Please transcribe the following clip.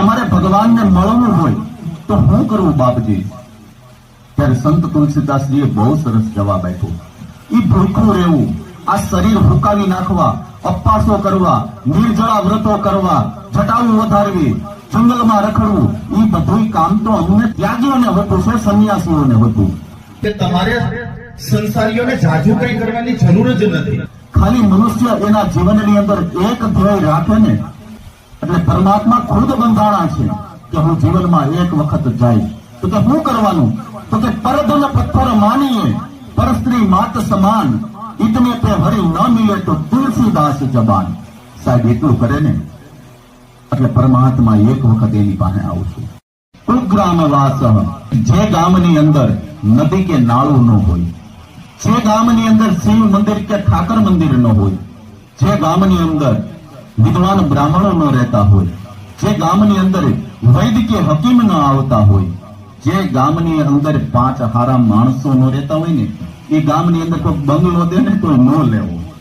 તમારે ભગવાનને મળવું હોય તો શું કરવું બાપજી? ત્યારે સંત તુલસીદાસજીએ બહુ સરસ જવાબ આપ્યો. એ ભૂખું રહેવું આ શરીર હુકાવી નાખવા અપાસો કરવા નિર્જળા વ્રતો કરવા જટાવું વધારવી જંગલમાં રખડવું એ બધું કામ તો અમને ત્યાગીઓને હતું છે સંન્યાસીઓને હતું. કે તમારે સંસારીઓને જાજુ કઈ કરવાની જરૂર જ નથી. ખાલી મનુષ્ય એના જીવનની અંદર એક ધ્યેય રાખે ને એટલે પરમાત્મા ખુદ બંધાણા છે કે હું જીવનમાં એક વખત જાય તો કે શું કરવાનું? તો કે પરધન પથ્થર માનીએ પરસ્ત્રી માત સમાન ઇતને તે હરી ન મિલે તો તુલસીદાસ જબાન. સાહેબ, એટલું કરે ને? એટલે પરમાત્મા એક વખત એની પાસે આવશે. કુગ્રામ વાસ જે ગામની અંદર નદી કે નાળું ન હોય, જે ગામની અંદર શિવ મંદિર કે ઠાકર મંદિર ન હોય, જે ગામની અંદર વિદ્વાન બ્રાહ્મણો ન રહેતા હોય, જે ગામની અંદર વૈદ કે હકીમ ન આવતા હોય, જે ગામની અંદર પાંચ હારા માણસો ન રહેતા હોય ને, એ ગામની અંદર કોઈ બંગલો દે ને તો ન લેવો.